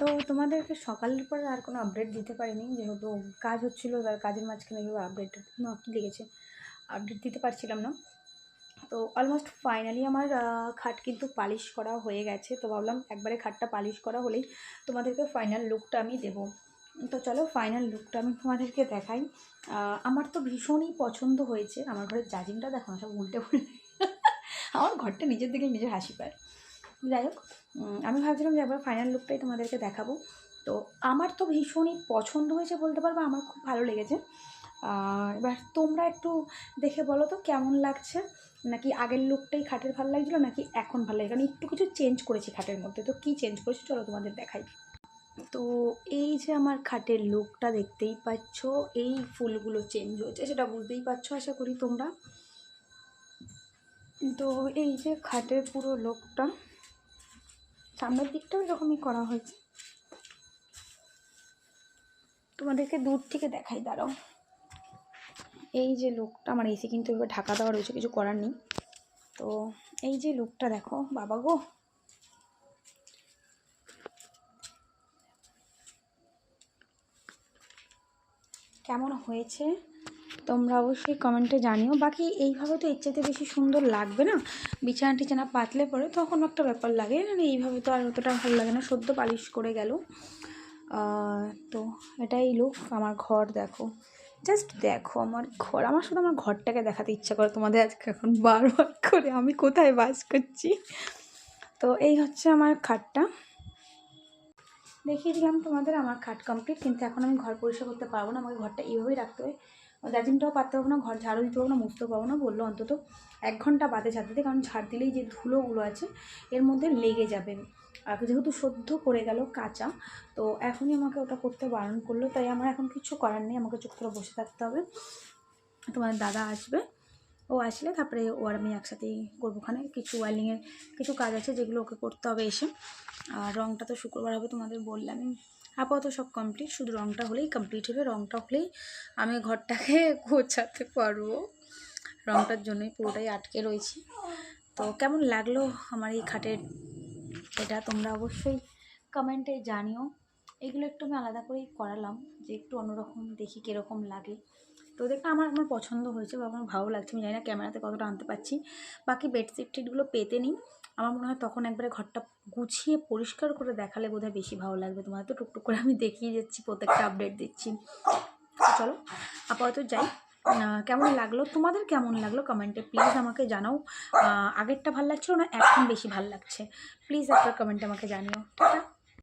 তো তোমাদেরকে সকালের পর আর কোনো আপডেট দিতে পারিনি। যেহেতু কাজ হচ্ছিল, এবার কাজের মাঝখানে এভাবে আপডেট কি লেগেছে আপডেট দিতে পারছিলাম না। তো অলমোস্ট ফাইনালি আমার খাট কিন্তু পালিশ করা হয়ে গেছে। তো ভাবলাম একবারে খাটটা পালিশ করা হলেই তোমাদেরকে ফাইনাল লুকটা আমি দেবো। তো চলো ফাইনাল লুকটা আমি তোমাদেরকে দেখাই। আমার তো ভীষণই পছন্দ হয়েছে। আমার ঘরের জাজিমটা দেখো না সব উল্টে উল্টে আমার ঘরটা নিজের দিকে নিজের হাসি পায়। যাই হোক আমি ভাবছিলাম যে একবার ফাইনাল লুকটাই তোমাদেরকে দেখাবো। তো আমার তো ভীষণই পছন্দ হয়েছে বলতে পারব আমার খুব ভালো লেগেছে। এবার তোমরা একটু দেখে বলো তো কেমন লাগছে? নাকি আগের লুকটাই খাটের ভালো লাগছিল, নাকি এখন ভালো লাগে কারণ একটু কিছু চেঞ্জ করেছি খাটের মধ্যে। তো কী চেঞ্জ করেছি চলো তোমাদের দেখাই। তো এই যে আমার খাটের লুকটা দেখতেই পাচ্ছ, এই ফুলগুলো চেঞ্জ হয়েছে সেটা বুঝতেই পারছ আশা করি তোমরা। তো এই যে খাটের পুরো লোকটা সামনের দিকটাও এরকমই করা হয়েছে। তোমাদেরকে দূর থেকে দেখাই, দাঁড়াও। এই যে লোকটা, আমার এসে কিন্তু এবার ঢাকা দেওয়া রয়েছে, কিছু করার নেই। তো এই যে লোকটা, দেখো, বাবা গো। কেমন হয়েছে? তোমরা অবশ্যই কমেন্টে জানিও। বাকি এইভাবে তো চাইতে বেশি সুন্দর লাগবে না। বিছানা টিছানা পাতলে পরে তখন একটা ব্যাপার লাগে। মানে এইভাবে তো আর অতটা ভালো লাগে না। সদ্য পালিশ করে গেল। তো এটাই লুক আমার ঘর দেখো। জাস্ট দেখো আমার ঘর। আমার শুধু আমার ঘরটাকে দেখাতে ইচ্ছা করে তোমাদের আজকে এখন বারবার করে আমি কোথায় বাস করছি। তো এই হচ্ছে আমার খাটটা। দেখিয়ে দিলাম তোমাদের আমার খাট কমপ্লিট কিন্তু এখন আমি ঘর পরিষ্কার করতে পারব না। আমাকে ঘরটা এইভাবেই রাখতে হবে। ডাজিনটাও পারতে পারব না, ঘর ঝাড়ু দিতে পারব না মুছতে পারব না বলল অন্তত এক ঘণ্টা বাদে ঝাড় দিতে কারণ ঝাড় দিলেই যে ধুলোগুলো আছে, এর মধ্যে লেগে যাবে। আর যেহেতু সদ্য পড়ে গেল কাঁচা, তো এখনই আমাকে ওটা করতে বারণ করল, তাই আমার এখন কিছু করার নেই, আমাকে চুপ করে বসে থাকতে হবে। তোমার দাদা আসবে। ও আসলে তারপরে ও আর আমি একসাথেই করব ওখানে। কিছু ওয়ারিংয়ের কিছু কাজ আছে যেগুলো ওকে করতে হবে এসে। আর রঙটা তো শুক্রবার হবে তোমাদের বললামই। আপাতত সব কমপ্লিট শুধু রঙটা হলেই কমপ্লিট হবে। রঙটা হলেই আমি ঘরটাকে গোছাতে পারব। রঙটার জন্যই পুরোটাই আটকে রয়েছি। তো কেমন লাগল আমার এই খাটের? এটা তোমরা অবশ্যই কমেন্টে জানিও। এগুলো একটু আমি আলাদা করেই করালাম যে একটু অন্যরকম দেখি কীরকম লাগে। তো দেখে আমার আমার পছন্দ হয়েছে বা আমার ভালো লাগছে। আমি জানি না ক্যামেরাতে কতটা আনতে পারছি। বাকি বেডশিট টিটগুলো পেতে নিই আমার মনে হয় তখন একবারে ঘরটা গুছিয়ে পরিষ্কার করে দেখালে বোধহয় বেশি ভালো লাগবে। তোমার তো টুকটুক করে আমি দেখিয়ে যাচ্ছি, প্রত্যেকটা আপডেট দিচ্ছি। চলো, আপাতত যাই। কেমন লাগল? তোমাদের কেমন লাগল? কমেন্টে প্লিজ আমাকে জানাও। আগেরটা ভালো লাগছিল না? এখন বেশি ভালো লাগছে। প্লিজ একটা কমেন্টে আমাকে জানিও। টাটা।